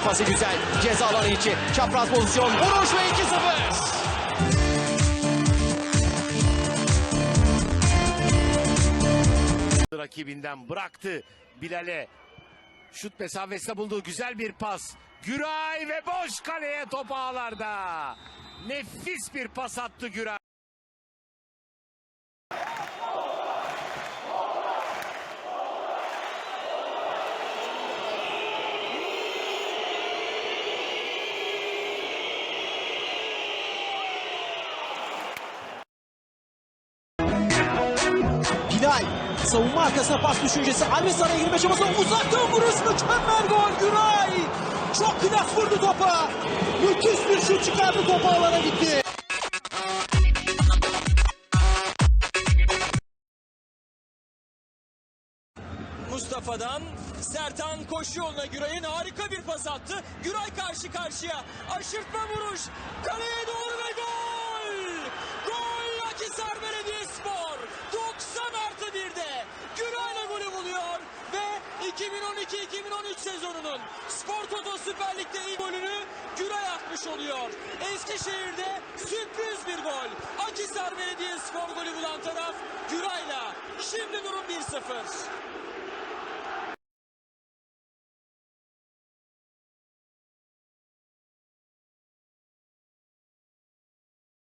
pası güzel. Ceza alanı içi. Çapraz pozisyon. Vuruş ve 2-0. rakibinden bıraktı Bilal'e. Şut mesafesinde bulduğu güzel bir pas. Güray ve boş kaleye top ağlarda. Nefis bir pas attı Güray. Bilal savunma arkasına pas düşüncesi. Ahmet Sarı'ya girme çabası. Uzaktan vuruş mükemmel gol Güray. Çok klas vurdu topa. Müthiş bir şut çıkardı topu alana gitti. Mustafa'dan Sertan koşu yoluna Güray'ın harika bir pas attı. Güray karşı karşıya. Aşırtma vuruş. Kaleye doğru ve gol! Gol Akisar Belediyespor. 90 artı 1'de Güray'la golü buluyor ve 2012-2013 sezonunun Spor Toto Süper Lig'de ilk golünü Güray atmış oluyor. Eskişehir'de sürpriz bir gol. Akisar Belediyespor golü bulan taraf Güray'la. Şimdi durum 1-0.